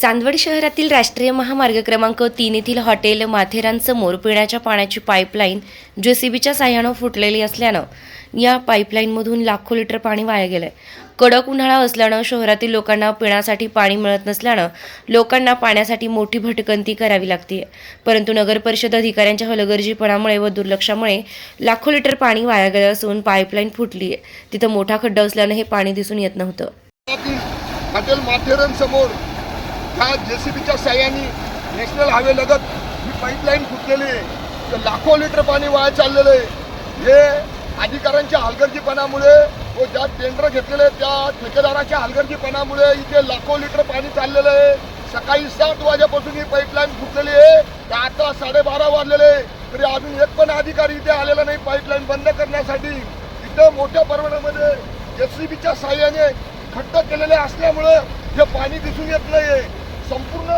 चांदवड शहरातील राष्ट्रीय महामार्ग क्रमांक तीन येथील हॉटेल माथेरानसमोर पिण्याच्या पाण्याची पाईपलाईन जेसीबीच्या साह्यानं फुटलेली असल्यानं या पाईपलाईनमधून लाखो लिटर पाणी वाया गेलंय. कडक उन्हाळा असल्यानं शहरातील लोकांना पिण्यासाठी पाणी मिळत नसल्यानं लोकांना पाण्यासाठी मोठी भटकंती करावी लागते परंतु नगर परिषद अधिकाऱ्यांच्या हलगर्जीपणामुळे व दुर्लक्षामुळे लाखो लिटर पाणी वाया गेलं असून पाईपलाईन फुटली आहे तिथं मोठा खड्डा असल्यानं हे पाणी दिसून येत नव्हतं. हॉटेल माथेरन समोर ह्या बीच्या साह्याने नॅशनल हायवेलगत ही पाईपलाईन फुटलेली आहे. तर लाखो लिटर पाणी वाया चाललेलं आहे. हे अधिकाऱ्यांच्या हलगर्जीपणामुळे व ज्या टेंडर घेतलेले त्या ठेकेदाराच्या हलगर्जीपणामुळे इथे लाखो लिटर पाणी चाललेलं आहे. सकाळी सात वाजेपासून ही पाईपलाईन फुटलेली आहे. तर आता साडेबारा वाजलेले आहे. तरी अजून एक पण अधिकारी इथे आलेला नाही पाईपलाईन बंद करण्यासाठी. इथं मोठ्या प्रमाणामध्ये जे सी बीच्या साह्याने खड्ड केलेले असल्यामुळं हे पाणी दिसून येत आहे संपूर्ण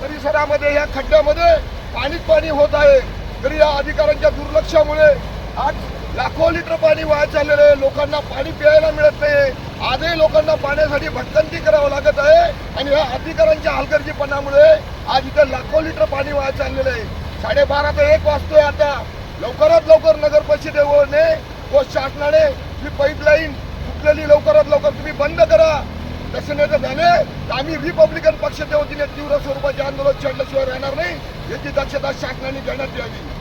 परिसरामध्ये या खड्ड्यामध्ये पाणीच पाणी होत आहे. तरी या अधिकाऱ्यांच्या दुर्लक्षामुळे आज लाखो लिटर पाणी वाया चाललेलं आहे. लोकांना पाणी प्यायला मिळत नाही. आजही लोकांना पाण्यासाठी भटकंती करावं लागत आहे. आणि या अधिकाऱ्यांच्या हलगर्जीपणामुळे आज इथं लाखो लिटर पाणी वाया चाललेलं आहे. साडेबारा ते एक वाजतोय आता. लवकरात लवकर नगर परिषदेने व शासनाने ही पाईपलाईन फुटलेली लवकरात लवकर तुम्ही बंद करा. तसं झाले तर आम्ही रिपब्लिकन पक्षाच्या वतीने तीव्र स्वरूपाचे आंदोलन छेडल्याशिवाय राहणार नाही. याची दक्षता शासनाने घेण्यात यावी.